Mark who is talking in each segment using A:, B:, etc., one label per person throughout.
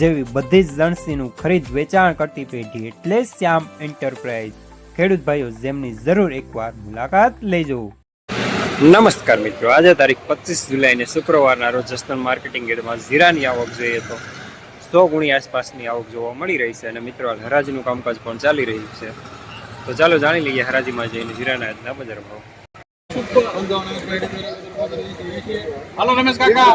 A: જેવી બધી જ લણસીનું ખરીદ વેચાણ કરતી પેઢી એટલે શ્યામ એન્ટરપ્રાઇઝ. ખેડૂત ભાઈઓ જેમની જરૂર એકવાર મુલાકાત લેજો. નમસ્કાર મિત્રો આજે તારીખ પચીસ જુલાઈને શુક્રવારના રોજ જસદણ માર્કેટિંગ યાર્ડમાં જીરાની આવક જોઈએ તો સો ગુણી આસપાસની આવક જોવા મળી રહી છે અને મિત્રો હરાજીનું કામકાજ પણ ચાલી રહ્યું છે. તો ચાલો જાણી લઈએ હરાજીમાં જઈને જીરાના આજના બજાર ભાવ.
B: હાલો રમેશ કાકા.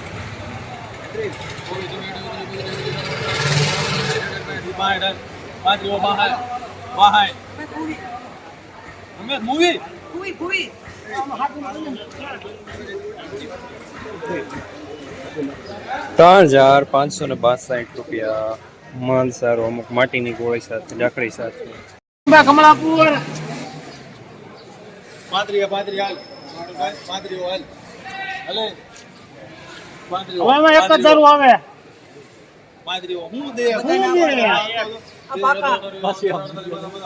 B: Movie
C: Fui, fui.
A: ત્રણ હજાર પાંચસો ને બાસઠ રૂપિયા માલ સારો અમુક માટીની ગોળી સાથે લાકડી સાથે.
B: કમલાપુર. પાંત્રી પાંત્રી હાલ. પાંત્રી હાલ. હલે. પાંત્રી
D: હવે એમાં એક જ દારૂ આવે
B: પાંત્રી હું દે
D: હું દે?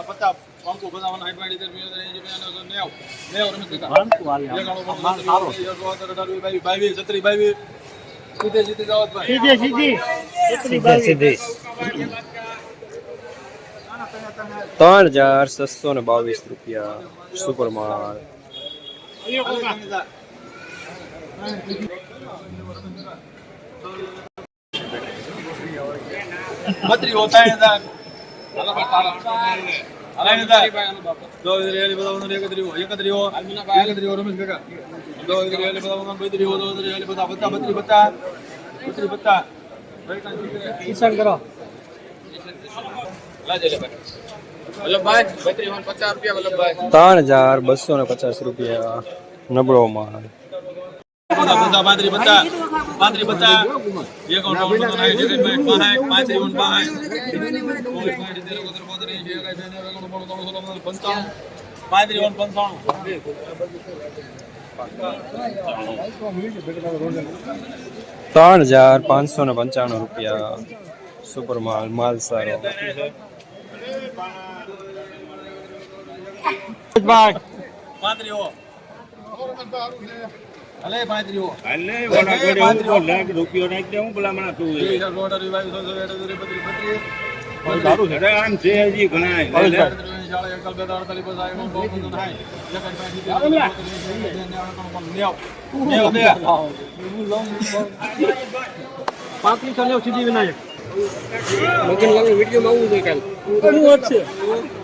B: પચાસ પાંચસો પચાસ સાઠ પાડી નેવ નેવ રમેશ કાકા
D: હાંકુ હાલે. માલ સારો.
B: બાવીસ છત્રી બાવીસ સીધે સીધે જાઓ ભાઈ
D: સીધે સીધી એકલી
A: સીધે
D: બાવી.
A: સીધી ત્રણ હજાર છસો ને બાવીસ રૂપિયા સુપર માલ
B: બત્રી હોતા હે દાન અલાઈ નતા દો રેલી બધા મને એકત્રી હો. એકત્રી હો એકત્રી હો રમેશ કાકા. દો રેલી બધા મને બેત્રી હો દો રેલી બધા બત્તા બત્રી બત્તા બત્રી બત્તા
D: ઈશાન કરો?
B: લાજે લે વલ્લભભાઈ બેત્રી હોન 50 રૂપિયા વલ્લભભાઈ.
A: ત્રણ હજાર બસો ને પચાસ રૂપિયા નબળો માલ.
B: બધા બધા પાંત્રી બત્તા પાંત્રી બત્તા એક ઓન બધા નાઈ જગત ભાઈ પાંચ પાંત્રી ઓન પાંચ કોઈ પાંત્રી તેર કોતર કોતરી જે કાઈ બેને વેગણ બોલો તો સોલો મને 55 પાંત્રી ઓન 55
A: ત્રણ હજાર પાંચસો ને પંચાણું રૂપિયા. સુપર માલ માલ સારો.
B: પાંત્રી હો. અલે પાંત્રી હો
E: હાલે વડા ગોળે ઉપર લાખ રૂપિયો નાખી દે હું ભલામણ તું
B: એ
E: છે આમ છે હજી ઘણા
B: શાળા એકલ બે દાડ તલી બસ આયો બહુ બધું થાય જગત ભાઈ
D: પાંત્રીસો નેવ સીધી વિનાયક
A: પાંત્રીસો ને નેવું રૂપિયા માલ સારો
B: બતા
D: એના મોટો હાથ બોલો.
B: એક ઓન બોલ બોલ નાઈટ બેડ કરી મેં કરી બેનો પાંત્રી હો બે પાંત્રી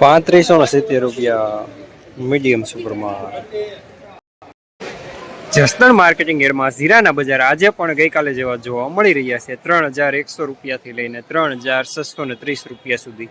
A: પાંત્રીસો ને સિત્તેર રૂપિયા મીડિયમ સુપરમાં જસદણ માર્કેટિંગ એરમાં ઝીરાના બજાર આજે પણ ગઈકાલે જેવા જોવા મળી રહ્યા છે. ત્રણ હજાર એકસો રૂપિયાથી લઈને ત્રણ હજાર છસો ને ત્રીસ રૂપિયા સુધી.